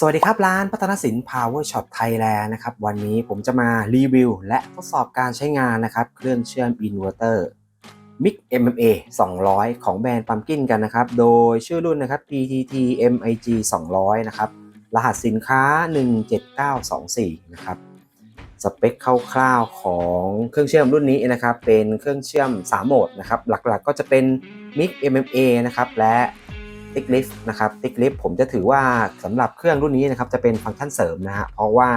สวัสดีครับ ร้านพัฒนสิน Power Shop Thailand นะครับ วันนี้ผมจะมารีวิว และทดสอบการใช้งานนะครับ เครื่องเชื่อมอินเวอร์เตอร์ MIG MMA 200 ของแบรนด์ปัมกินกันนะครับ โดยชื่อรุ่นนะครับ PTT MIG 200 นะครับ รหัสสินค้า 17924 นะครับ สเปคคร่าวๆของเครื่องเชื่อมรุ่นนี้นะครับ เป็นเครื่องเชื่อม 3 โหมดนะครับ หลักๆก็จะเป็น MIG MMA นะครับ และ ติ๊กลิฟนะครับติ๊กลิฟผมจะถือว่าสำหรับเครื่องรุ่นนี้นะครับจะเป็นฟังก์ชันเสริมนะฮะเพราะว่า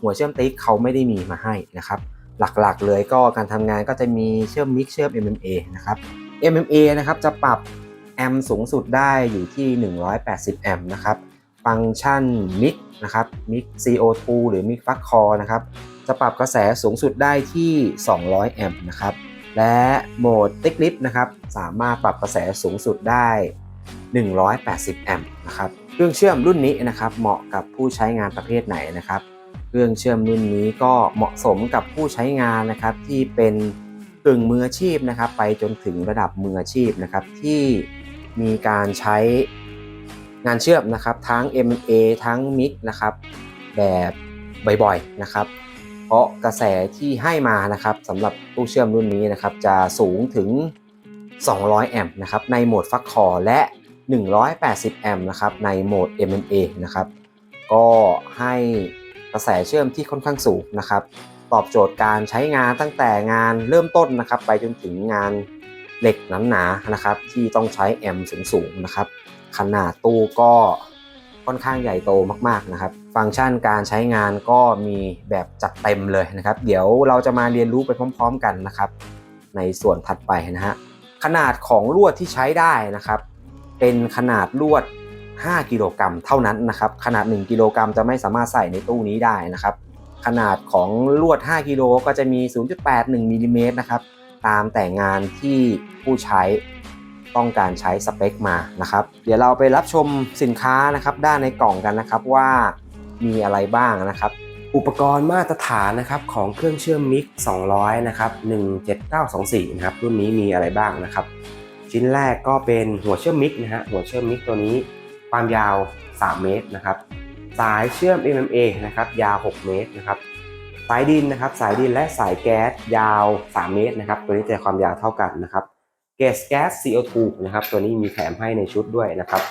หัวเชื่อมติ๊กเขาไม่ได้มีมาให้นะครับ หลักๆเลยก็การทำงานก็จะมีเชื่อมมิกเชื่อม MMA นะครับ MMA นะครับจะปรับแอมป์สูงสุดได้อยู่ที่ 180 แอมป์นะครับ ฟังก์ชันมิกนะครับมิก CO2 หรือมิกฟักคอนะครับจะปรับกระแสสูงสุดได้ที่ 200 แอมป์นะครับ และโหมดติ๊กลิฟนะครับ สามารถปรับกระแสสูงสุดได้ 180 แอมป์นะครับ เครื่องเชื่อมรุ่นนี้นะครับ เหมาะกับผู้ใช้งานประเภทไหนนะครับ เครื่องเชื่อมรุ่นนี้ก็เหมาะสมกับผู้ใช้งานนะครับที่เป็นกึ่งมืออาชีพนะครับ ไปจนถึงระดับมืออาชีพนะครับ ที่มีการใช้งานเชื่อมนะครับทั้ง MA ทั้ง MIG นะครับ แบบบ่อยๆนะครับ เพราะกระแสที่ให้มานะครับสำหรับตู้เชื่อมรุ่นนี้นะครับ จะสูงถึง 200 แอมป์นะครับในโหมดฟักคอและ 180 แอมป์นะครับในโหมด MMA นะครับก็ให้กระแสเชื่อมที่ค่อนข้างสูงนะครับ ตอบโจทย์การใช้งานตั้งแต่งานเริ่มต้นนะครับ ไปจนถึงงานเหล็กหนาๆนะครับ ที่ต้องใช้แอมป์สูงๆนะครับ ขนาดตู้ก็ค่อนข้างใหญ่โตมากๆนะครับ ฟังก์ชันการใช้งานก็มีแบบจัดเต็มเลยนะครับ เดี๋ยวเราจะมาเรียนรู้ไปพร้อม ๆ กันนะครับ ในส่วนถัดไปนะฮะ ขนาดของลวดที่ใช้ได้นะครับ เป็นขนาดลวด 5 กิโลกรัมเท่านั้นนะครับ ขนาด 1 กิโลกรัมจะไม่สามารถใส่ในตู้นี้ได้นะครับ ขนาดของลวด 5 กิโลก็จะมี 0.81มิลลิเมตรนะครับ ตามแต่งานที่ผู้ใช้ต้องการใช้สเปคมานะครับ เดี๋ยวเราไปรับชมสินค้านะครับด้านในกล่องกันนะครับว่ามีอะไรบ้างนะครับ อุปกรณ์มาตรฐานนะครับของเครื่องเชื่อมมิก200นะครับ17924นะครับรุ่นนี้มีอะไรบ้างนะครับ ชิ้นแรกก็เป็นหัวเชื่อมมิกนะฮะหัวเชื่อมมิกตัวนี้ความยาว 3 เมตรนะครับสายเชื่อม MMA นะครับยาว 6 เมตรนะครับสายดินนะครับสายดินและสายแก๊สยาว 3 เมตรนะครับตัวนี้จะความยาวเท่ากันนะครับเกสแก๊ส CO2 นะครับตัวนี้มีแถมให้ในชุดด้วยนะครับ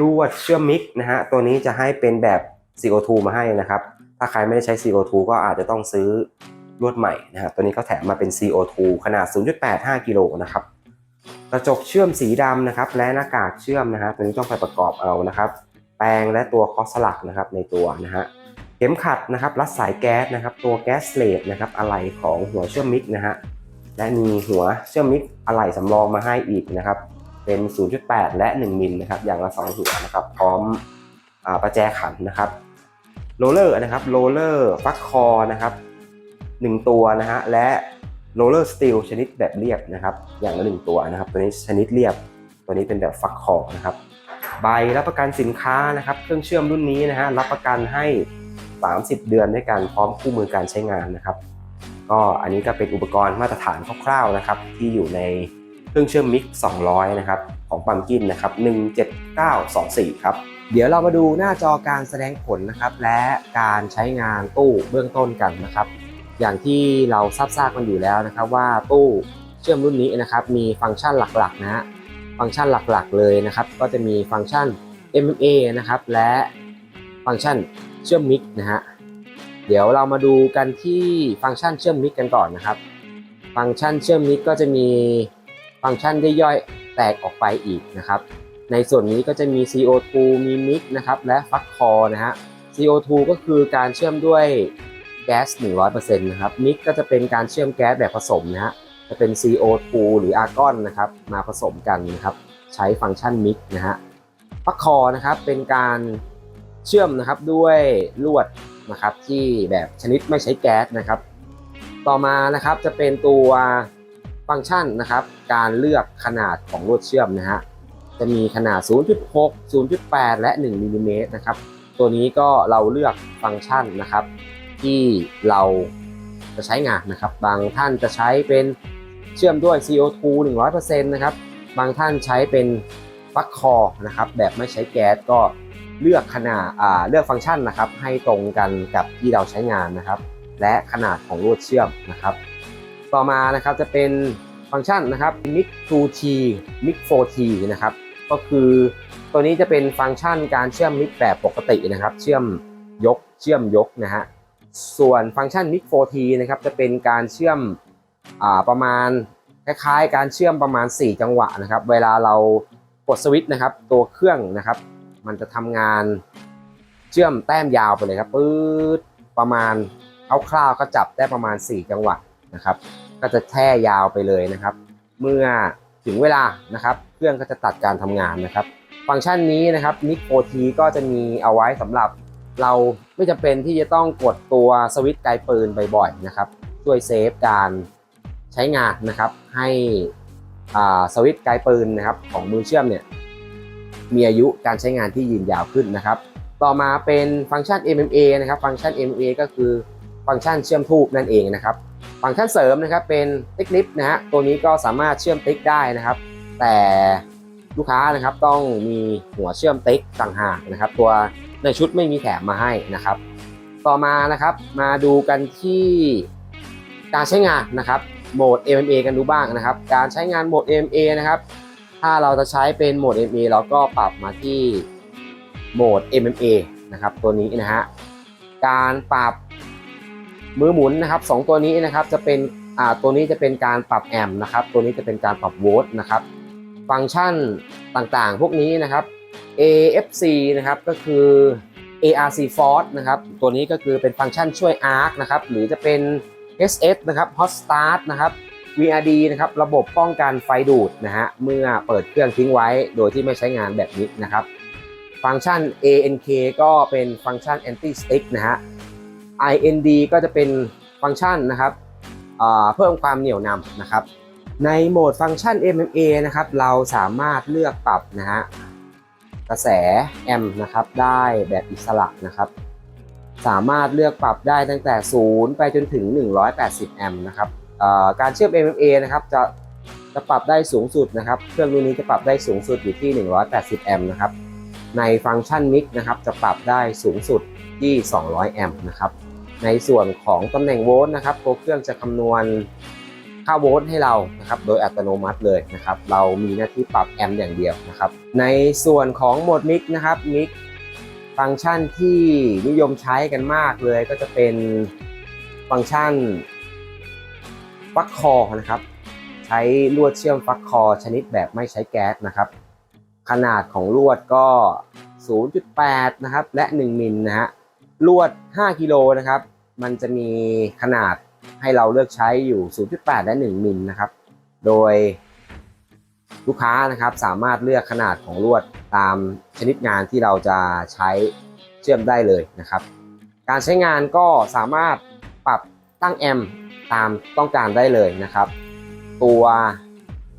ลวดเชื่อมมิกนะฮะตัวนี้จะให้เป็นแบบ CO2 มาให้นะครับ ถ้าใครไม่ได้ใช้ CO2 ก็อาจจะต้องซื้อลวดใหม่นะฮะตัวนี้เขาแถมมาเป็น CO2 ขนาด 0.85 กิโลนะครับกระจกเชื่อมสีดำนะครับ และหน้ากากเชื่อมนะฮะตัวนี้ต้องไปประกอบเอานะครับ แปรงและตัวคอสลักนะครับในตัวนะฮะเข็มขัดนะครับรัดสายแก๊สนะครับ ตัวแก๊สเลดนะครับอะไหล่ของหัวเชื่อมมิกนะฮะและมีหัวเชื่อมมิกอะไหล่สำรองมาให้อีกนะครับ เป็น 0.8 และ 1 มิลนะครับอย่างละ 2 หัวนะครับ พร้อมอาประแจขันนะครับ โรลเลอร์นะครับโรลเลอร์ฟักคอนะครับ1ตัวนะฮะและโรลเลอร์สตีลชนิดแบบเรียบนะครับ อย่างละ1ตัวนะครับ ตัวนี้ชนิดเรียบ ตัวนี้เป็นแบบฟักคอนะครับ ใบรับประกันสินค้านะครับ เครื่องเชื่อมรุ่นนี้นะฮะรับประกันให้ 30 เดือนด้วยกันพร้อมคู่มือการใช้งานนะครับ ก็อันนี้ก็เป็นอุปกรณ์มาตรฐานคร่าวๆนะครับ ที่อยู่ในเครื่องเชื่อมมิก200 นะครับ ของปั๊มกินนะครับ 17924 ครับ เดี๋ยวเรามาดูหน้าจอการแสดงผลนะครับ และการใช้งานตู้เบื้องต้นกันนะครับ อย่างที่เราทราบทราบกันอยู่แล้วนะครับ ว่าตู้เชื่อมรุ่นนี้นะครับ มีฟังก์ชันหลักๆนะฟังก์ชันหลักๆเลยนะครับ ก็จะมีฟังก์ชัน MMA นะครับ และฟังก์ชันเชื่อมมิกนะฮะเดี๋ยวเรามาดูกันที่ฟังก์ชันเชื่อมมิกกันก่อนนะครับ ฟังก์ชันเชื่อมมิกก็จะมีฟังก์ชันย่อยๆแตกออกไปอีกนะครับ ในส่วนนี้ก็จะมี CO2 มีมิกนะครับและฟักคอนะฮะ CO2 ก็คือการเชื่อมด้วยแก๊ส 100%นะครับมิกก็จะเป็นการเชื่อมแก๊สแบบผสมนะฮะจะเป็น CO2 หรืออาร์กอนนะครับมาผสมกันนะครับใช้ฟังก์ชันมิกนะฮะฟักคอนะครับเป็นการเชื่อมนะครับด้วยลวดนะครับที่แบบชนิดไม่ใช้แก๊สนะครับ ต่อมานะครับจะเป็นตัวฟังก์ชันนะครับ การเลือกขนาดของลวดเชื่อมนะฮะ จะมีขนาด 0.6 0.8 และ 1มิลลิเมตรนะครับ ตัวนี้ก็เราเลือกฟังก์ชันนะครับ ที่เราจะใช้งานนะครับ บางท่านจะใช้เป็นเชื่อมด้วย CO2 100%นะครับ บางท่านใช้เป็นฟักคอนะครับ แบบไม่ใช้แก๊สก็เลือกขนาดอ่าเลือกฟังก์ชันนะครับ ให้ตรงกันกับที่เราใช้งานนะครับ และขนาดของลวดเชื่อมนะครับ ต่อมานะครับจะเป็นฟังก์ชันนะครับ mic 2t mic 4t นะครับ ก็คือตัวนี้จะเป็นฟังก์ชันการเชื่อมมิกแบบปกตินะครับ เชื่อมยกเชื่อมยกนะฮะส่วนฟังก์ชัน mic 4t นะครับจะเป็นการเชื่อมอ่าประมาณคล้ายๆ การเชื่อมประมาณ 4 จังหวะนะครับ เวลาเรากดสวิตช์นะครับ ตัวเครื่องนะครับ มันจะทำงานเชื่อมแต้มยาวไปเลยครับปื๊ดประมาณคร่าวๆก็จับได้ประมาณ 4 จังหวะนะครับ ก็จะแท่ยาวไปเลยนะครับ เมื่อถึงเวลานะครับ เครื่องก็จะตัดการทำงานนะครับ ฟังก์ชันนี้นะครับ Mic OT ก็จะมีเอาไว้สำหรับเราไม่จำเป็นที่จะต้องกดตัวสวิตช์ไกลปืนบ่อยๆนะครับช่วยเซฟการใช้งานนะครับ ให้สวิตช์ไกลปืนนะครับของมือเชื่อมเนี่ยมีอายุการใช้งานที่ยืนยาวขึ้นนะครับ ต่อมาเป็นฟังก์ชัน MMA นะครับฟังก์ชัน MMA ก็คือฟังก์ชันเชื่อมทูบนั่นเองนะครับ ฟังก์ชันเสริมนะครับเป็นติ๊กลิฟนะฮะตัวนี้ก็สามารถเชื่อมติ๊กได้นะครับ แต่ลูกค้านะครับต้องมีหัวเชื่อมติ๊กต่างหากนะครับ ตัวในชุดไม่มีแถมมาให้นะครับ ต่อมานะครับมาดูกันที่การใช้งานนะครับโหมด MMA กันดูบ้างนะครับ การใช้งานโหมด MMA นะครับ ถ้าเราจะใช้เป็นโหมด MMA เราก็ปรับมาที่โหมด MMA นะครับ ตัวนี้นะฮะการปรับมือหมุนนะครับสองตัวนี้นะครับจะเป็นอ่าตัวนี้จะเป็นการปรับแอมป์นะครับ ตัวนี้จะเป็นการปรับโวลต์นะครับ ฟังก์ชันต่างๆ พวกนี้นะครับ AFC นะครับก็คือ ARC Force นะครับตัวนี้ก็คือเป็นฟังก์ชันช่วย Arc นะครับหรือจะเป็น SS นะครับ Hot Start นะครับ VRD นะครับระบบป้องกันไฟดูดนะฮะเมื่อเปิดเครื่องทิ้งไว้โดยที่ไม่ใช้งานแบบนี้นะครับ ฟังก์ชัน ANK ก็เป็นฟังก์ชัน Anti Stick นะฮะ IND ก็จะเป็นฟังก์ชันนะครับเพิ่มความเหนี่ยวนำนะครับ ในโหมดฟังก์ชัน MMA นะครับ เราสามารถเลือกปรับนะฮะกระแสแอมนะครับ ได้แบบอิสระนะครับ สามารถเลือกปรับได้ตั้งแต่ 0 ไปจนถึง 180 แอมป์นะครับการเชื่อม MMA นะครับจะจะปรับได้สูงสุดนะครับ เครื่องรุ่นนี้จะปรับได้สูงสุดอยู่ที่ 180 แอมป์นะครับ ในฟังก์ชันมิกนะครับจะปรับได้สูงสุดที่ 200 แอมป์นะครับ ในส่วนของตำแหน่งโวลต์นะครับตัวเครื่องจะคำนวณ ค่าโวลต์ให้เรานะครับโดยอัตโนมัติเลยนะครับเรามีหน้าที่ปรับแอมป์อย่างเดียวนะครับในส่วนของโหมดมิกนะครับมิกฟังก์ชันที่นิยมใช้กันมากเลย ก็จะเป็นฟังก์ชันฟักคอนะครับใช้ลวดเชื่อมฟักคอชนิดแบบไม่ใช้แก๊สนะครับขนาดของลวดก็ 0.8 นะครับ และ 1 มิลนะฮะลวด 5 กิโลนะครับ มันจะมีขนาด ให้เราเลือกใช้อยู่ 0.8 และ 1 มิลนะครับ โดยลูกค้านะครับสามารถเลือกขนาดของลวดตามชนิดงานที่เราจะใช้เชื่อมได้เลยนะครับ การใช้งานก็สามารถปรับตั้งแอมตามต้องการได้เลยนะครับ ตัว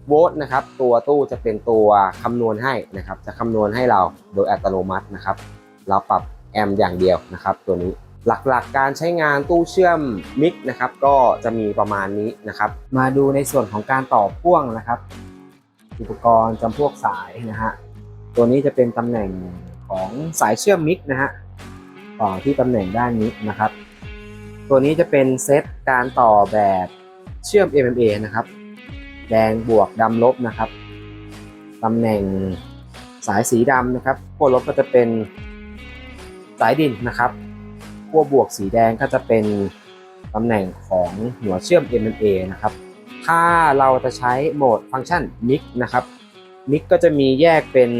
โวลต์นะครับ ตัวตู้จะเป็นตัวคำนวณให้นะครับ จะคำนวณให้เราโดยอัตโนมัตินะครับ เราปรับแอมอย่างเดียวนะครับ ตัวนี้ หลักๆการใช้งานตู้เชื่อมมิกนะครับก็จะมีประมาณนี้นะครับ มาดูในส่วนของการต่อพ่วงนะครับ อุปกรณ์จำพวกสายนะฮะตัวนี้จะเป็นตำแหน่งของสายเชื่อมมิกนะฮะต่อที่ตำแหน่งด้านนี้นะครับ ตัวนี้จะเป็นเซตการต่อแบบเชื่อม MMA นะครับ แดงบวกดำลบนะครับตำแหน่งสายสีดำนะครับขั้วลบก็จะเป็นสายดินนะครับ ขั้วบวกสีแดงก็จะเป็นตำแหน่งของหัวเชื่อม MMA นะครับ ถ้าเราจะใช้โหมดฟังก์ชัน Mix นะครับ Mix ก็จะมีแยกเป็น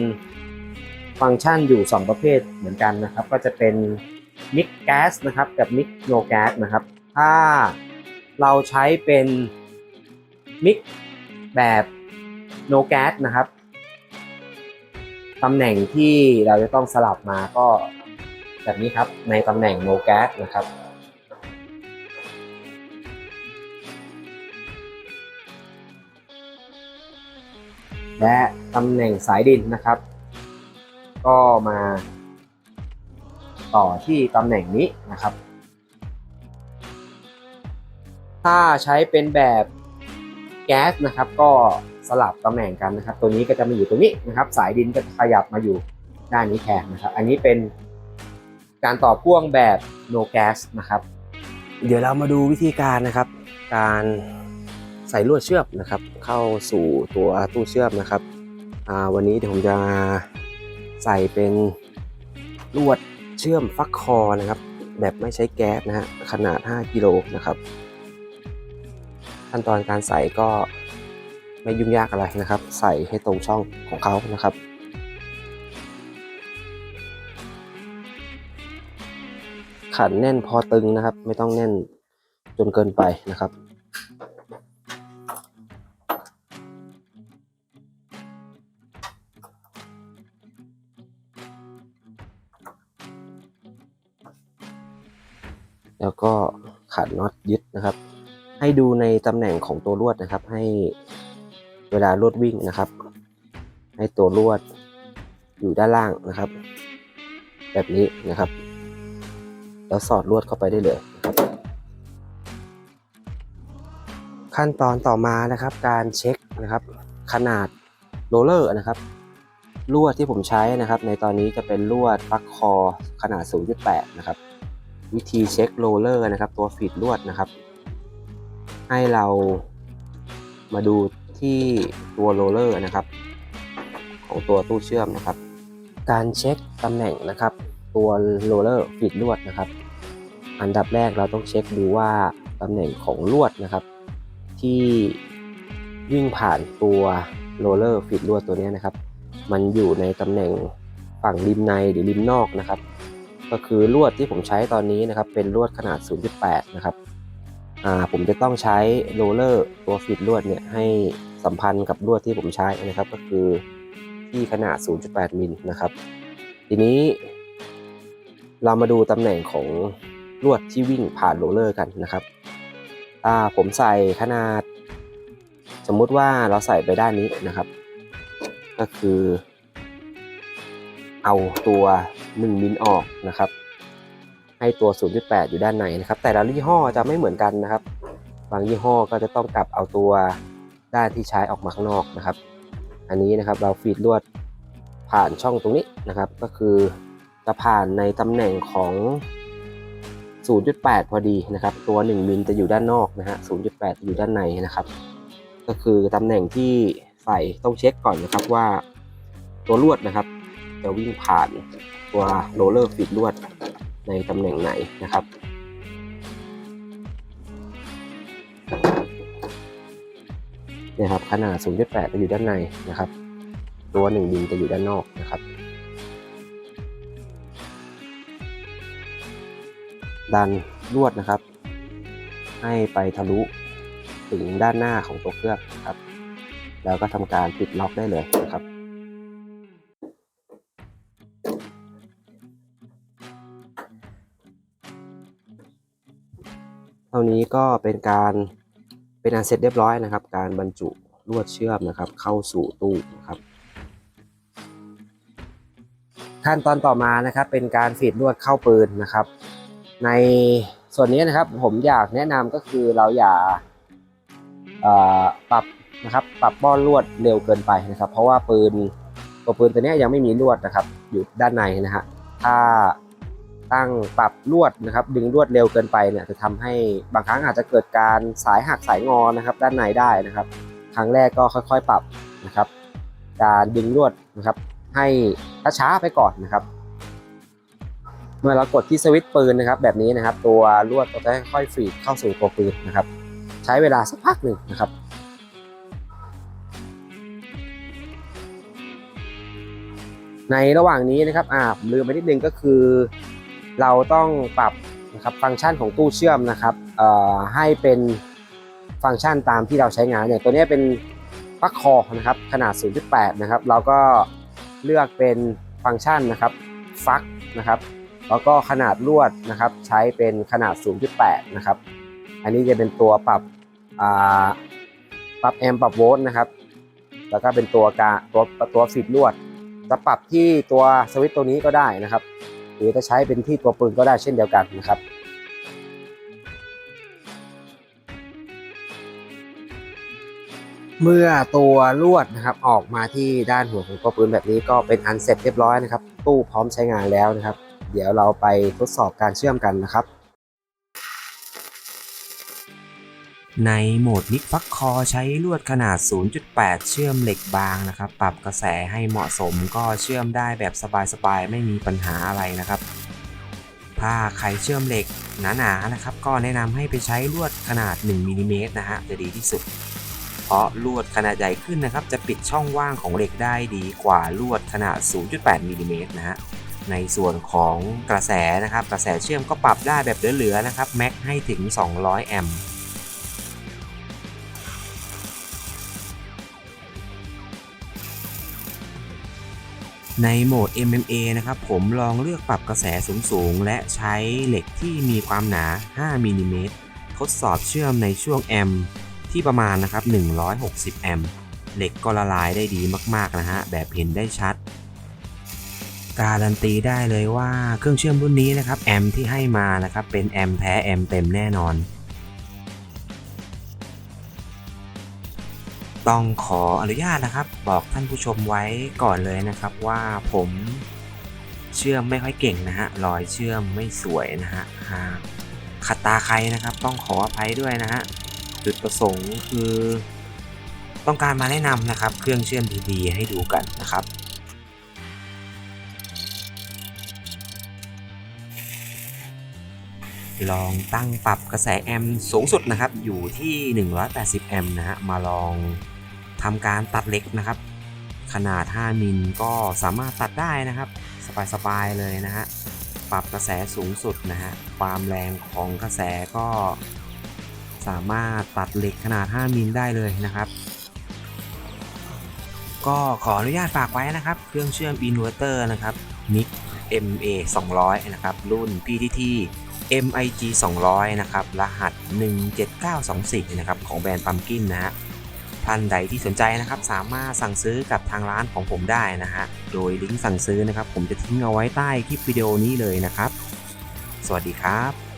ฟังก์ชันอยู่ 2 ประเภทเหมือนกันนะครับ ก็จะเป็น Mix Gas นะครับ กับ Mix No Gas นะครับ ถ้าเราใช้เป็น Mix แบบ No Gas นะครับตำแหน่งที่เราจะต้องสลับมาก็ แบบนี้ครับในตำแหน่ง No Gas นะครับและตำแหน่งสายดินนะครับ ก็มาต่อที่ตำแหน่งนี้นะครับ ถ้าใช้เป็นแบบแก๊สนะครับ ก็สลับตำแหน่งกันนะครับ ตัวนี้ก็จะมาอยู่ตรงนี้นะครับ สายดินก็จะขยับมาอยู่ด้านนี้แทนนะครับ อันนี้เป็น การต่อพ่วงแบบ no gas นะครับ เดี๋ยวเรามาดูวิธีการนะครับ การใส่ลวดเชื่อมนะครับ เข้าสู่ตัวตู้เชื่อมนะครับอ่าวันนี้เดี๋ยวผมจะใส่เป็นลวดเชื่อมฟักคอนะครับ แบบไม่ใช้แก๊สนะฮะขนาด 5 กิโลนะครับ ขั้นตอนการใส่ก็ไม่ยุ่งยากอะไรนะครับ ใส่ให้ตรงช่องของเขานะครับ ขันแน่นพอตึงนะครับ ไม่ต้องแน่นจนเกินไปนะครับ แล้วก็ขันน็อตยึดนะครับ ให้ดูในตำแหน่งของตัวลวดนะครับ ให้เวลาลวดวิ่งนะครับ ให้ตัวลวดอยู่ด้านล่างนะครับ แบบนี้นะครับ แล้วสอดลวดเข้าไปได้เลย ขั้นตอนต่อมานะครับ การเช็คนะครับ ขนาดโรลเลอร์นะครับลวดที่ผมใช้นะครับ ในตอนนี้จะเป็นลวดปลั๊กคอขนาด 0.8 นะครับ วิธีเช็คโรลเลอร์นะครับ ตัวฟีดลวดนะครับ ให้เรามาดูที่ตัวโรลเลอร์นะครับ ของตัวตู้เชื่อมนะครับ การเช็คตำแหน่งนะครับ ตัวโรลเลอร์ฟีดลวดนะครับ อันดับแรกเราต้องเช็คดูว่าตำแหน่งของลวดนะครับ ที่วิ่งผ่านตัวโรลเลอร์ฟีดลวดตัวนี้นะครับ มันอยู่ในตำแหน่งฝั่งริมในหรือริมนอกนะครับ ก็คือลวดที่ผมใช้ตอนนี้นะครับ เป็นลวดขนาด 0.8 นะครับผมจะต้องใช้โรลเลอร์ตัวฟีดลวดเนี่ยให้สัมพันธ์กับลวดที่ผมใช้นะครับ ก็คือที่ขนาด 0.8 มิลนะครับ ทีนี้ เรามาดูตำแหน่งของลวดที่วิ่งผ่านโรลเลอร์กันนะครับอ่าผมใส่ขนาด สมมุติว่าเราใส่ไปด้านนี้นะครับ ก็คือ เอาตัว1มิลออกนะครับ ให้ตัว 0.8 อยู่ด้านในนะครับ แต่ละยี่ห้อจะไม่เหมือนกันนะครับ บางยี่ห้อก็จะต้องกลับเอาตัวด้านที่ใช้ออกมาข้างนอกนะครับ อันนี้นะครับเราฟีดลวดผ่านช่องตรงนี้นะครับ ก็คือ จะผ่านในตำแหน่งของ 0.8 พอดีนะครับ ตัว 1 มิลจะอยู่ด้านนอกนะฮะ 0.8 อยู่ด้านในนะครับ ก็คือตำแหน่งที่ใส่ต้องเช็คก่อนนะครับว่า ตัวลวดนะครับ จะวิ่งผ่านตัวโรลเลอร์ฟีดลวดในตำแหน่งไหนนะครับนี่ยครับขนาด 0.8 จะอยู่ด้านในนะครับ ตัว1มิลจะอยู่ด้านนอกนะครับ ดันลวดนะครับ ให้ไปทะลุถึงด้านหน้าของตัวเครื่องนะครับ แล้วก็ทำการปิดล็อกได้เลยนะครับเท่านี้ก็เป็นการเป็นอันเสร็จเรียบร้อยนะครับ การบรรจุลวดเชื่อมนะครับ เข้าสู่ตู้นะครับ ขั้นตอนต่อมานะครับเป็นการฟีดลวดเข้าปืนนะครับ ในส่วนนี้นะครับผมอยากแนะนำก็คือเราอย่าปรับนะครับปรับบ้อนลวดเร็วเกินไปนะครับ เพราะว่าปืนตัวปืนตัวนี้ยังไม่มีลวดนะครับ อยู่ด้านในนะฮะถ้าตั้งปรับลวดนะครับ ดึงลวดเร็วเกินไปเนี่ยจะทำให้บางครั้งอาจจะเกิดการสายหักสายงอนะครับ ด้านในได้นะครับ ครั้งแรกก็ค่อย ๆ ปรับนะครับ การดึงลวดนะครับ ให้ช้าๆไปก่อนนะครับ เมื่อเรากดที่สวิตช์ปืนนะครับ แบบนี้นะครับ ตัวลวดก็จะค่อยๆฟีดเข้าสู่ตัวปืนนะครับ ใช้เวลาสักพักหนึ่งนะครับในระหว่างนี้นะครับอ่าผมลืมไปนิดนึงก็คือ เราต้องปรับนะครับฟังก์ชันของตู้เชื่อมนะครับเอ่อให้เป็นฟังก์ชันตามที่เราใช้งานเนี่ยตัวนี้เป็นปลั๊กคอนะครับขนาด 0.8 นะครับ เราก็เลือกเป็นฟังก์ชันนะครับฟักนะครับ แล้วก็ขนาดลวดนะครับใช้เป็นขนาด 0.8 นะครับ อันนี้จะเป็นตัวปรับปรับแอมป์ปรับโวลต์นะครับ แล้วก็เป็นตัวกาตัวตัวฟีดลวด จะปรับที่ตัวสวิตตัวนี้ก็ได้นะครับ หรือจะใช้เป็นที่ตัวปืนก็ได้เช่นเดียวกันนะครับเมื่อตัวลวดนะครับออกมาที่ด้านหัวของตัวปืนแบบนี้ก็เป็นอันเสร็จเรียบร้อยนะครับ ตู้พร้อมใช้งานแล้วนะครับ เดี๋ยวเราไปทดสอบการเชื่อมกันนะครับ ในโหมดมิกฟักคอใช้ลวดขนาด 0.8 เชื่อมเหล็กบางนะครับ ปรับกระแสให้เหมาะสมก็เชื่อมได้แบบสบายๆ ไม่มีปัญหาอะไรนะครับถ้าใครเชื่อมเหล็กหนาๆนะครับ ก็แนะนำให้ไปใช้ลวดขนาด 1มิลลิเมตรนะฮะจะดีที่สุด เพราะลวดขนาดใหญ่ขึ้นนะครับ จะปิดช่องว่างของเหล็กได้ดีกว่าลวดขนาด 0.8มิลลิเมตรนะฮะ ในส่วนของกระแสนะครับ กระแสเชื่อมก็ปรับได้แบบเหลือๆนะครับแม็กให้ถึง 200 แอมป์ในโหมด MMA นะครับ ผมลองเลือกปรับกระแสสูงๆ และใช้เหล็กที่มีความหนา 5มิลลิเมตรทดสอบเชื่อมในช่วงแอมที่ประมาณนะครับ 160 แอมเหล็กก็ละลายได้ดีมากๆ นะฮะ แบบเห็นได้ชัด การันตีได้เลยว่าเครื่องเชื่อมรุ่นนี้นะครับแอมที่ให้มานะครับเป็นแอมแท้แอมเต็มแน่นอน ต้องขออนุญาตนะครับ บอกท่านผู้ชมไว้ก่อนเลยนะครับว่าผมเชื่อมไม่ค่อยเก่งนะฮะรอยเชื่อมไม่สวยนะฮะหากขัดตาใครนะครับ ต้องขออภัยด้วยนะฮะจุดประสงค์คือ ต้องการมาแนะนำนะครับ เครื่องเชื่อมดีๆให้ดูกันนะครับ ลองตั้งปรับกระแสแอมป์สูงสุดนะครับอยู่ที่ 180 แอมป์นะฮะมาลองทำการตัดเหล็กนะครับ ขนาด 5 มิลก็สามารถตัดได้นะครับ สบายๆเลยนะฮะปรับกระแสสูงสุดนะฮะความแรงของกระแสก็สามารถตัดเหล็กขนาด 5 มิลได้เลยนะครับ ก็ขออนุญาตฝากไว้นะครับ เครื่องเชื่อมอินเวอร์เตอร์นะครับ NIC MA 200 นะครับ รุ่น PTT MIG 200 นะครับ รหัส 17924 นะครับ ของแบรนด์ปัมกินนะฮะ ท่านใดที่สนใจนะครับ สามารถสั่งซื้อกับทางร้านของผมได้นะฮะ โดยลิงก์สั่งซื้อนะครับ ผมจะทิ้งเอาไว้ใต้คลิปวิดีโอนี้เลยนะครับ สวัสดีครับ